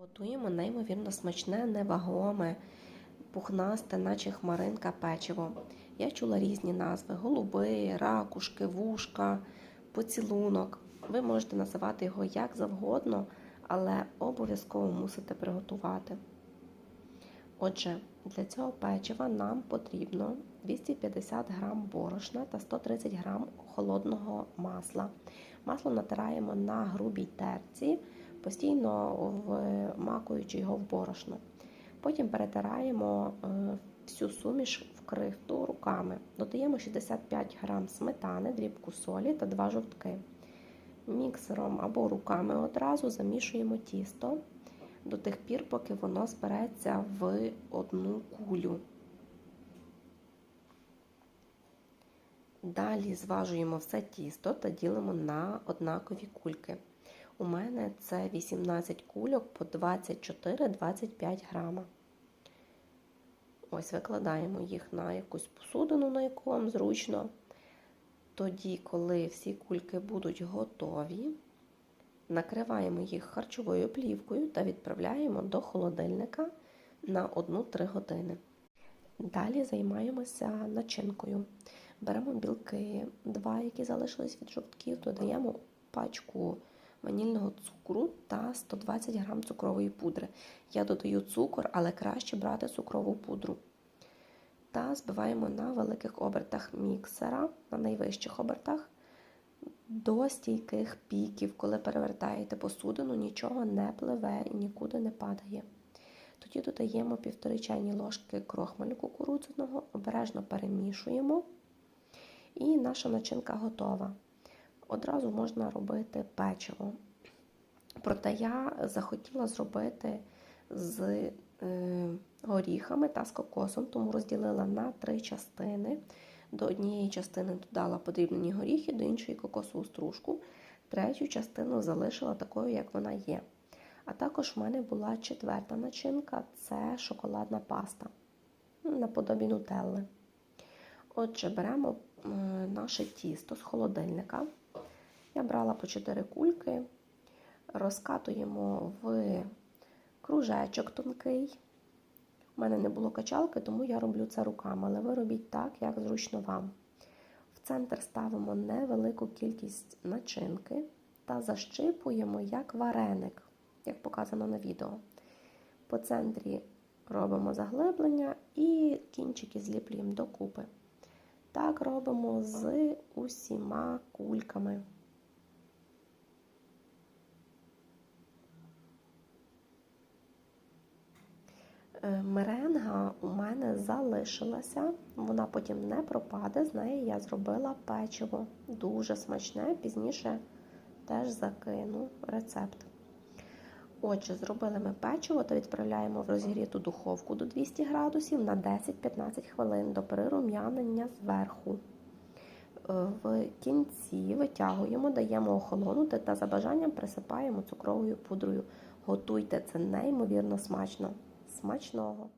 Готуємо неймовірно смачне, невагоме, пухнасте, наче хмаринка печиво. Я чула різні назви: голуби, ракушки, вушка, поцілунок. Ви можете називати його як завгодно, але обов'язково мусите приготувати. Отже, для цього печива нам потрібно 250 г борошна та 130 г холодного масла. Масло натираємо на грубій терці, постійно вмакуючи його в борошно. Потім перетираємо е, всю суміш в крихту руками. Додаємо 65 г сметани, дрібку солі та 2 жовтки. Міксером або руками одразу замішуємо тісто до тих пір, поки воно збереться в одну кулю. Далі зважуємо все тісто та ділимо на однакові кульки. У мене це 18 кульок по 24-25 грама. Ось викладаємо їх на якусь посудину, на яку вам зручно. Тоді, коли всі кульки будуть готові, накриваємо їх харчовою плівкою та відправляємо до холодильника на 1-3 години. Далі займаємося начинкою. Беремо білки, два, які залишились від жовтків, додаємо пачку ванільного цукру та 120 г цукрової пудри. Я додаю цукор, але краще брати цукрову пудру. Та збиваємо на великих обертах міксера, на найвищих обертах, до стійких піків, коли перевертаєте посудину, нічого не пливе і нікуди не падає. Тоді додаємо півтори чайні ложки крохмалю кукурудзяного, обережно перемішуємо, і наша начинка готова. Одразу можна робити печиво. Проте я захотіла зробити з е, горіхами та з кокосом, тому розділила на три частини. До однієї частини додала подрібнені горіхи, до іншої кокосову стружку. Третю частину залишила такою, як вона є. А також в мене була четверта начинка це шоколадна паста наподобі нутелли. Отже, беремо е, наше тісто з холодильника. Я брала по 4 кульки, розкатуємо в кружечок тонкий. У мене не було качалки, тому я роблю це руками, але ви робіть так, як зручно вам. В центр ставимо невелику кількість начинки та защипуємо як вареник, як показано на відео. По центрі робимо заглиблення і кінчики зліплюємо докупи. Так робимо з усіма кульками. Меренга у мене залишилася, вона потім не пропаде, з неї я зробила печиво. Дуже смачне, пізніше теж закину рецепт. Отже, зробили ми печиво та відправляємо в розігріту духовку до 200 градусів на 10-15 хвилин до прирум'янення зверху. Е, В кінці витягуємо, даємо охолонути та за бажанням присипаємо цукровою пудрою. Готуйте це неймовірно смачно. Смачного!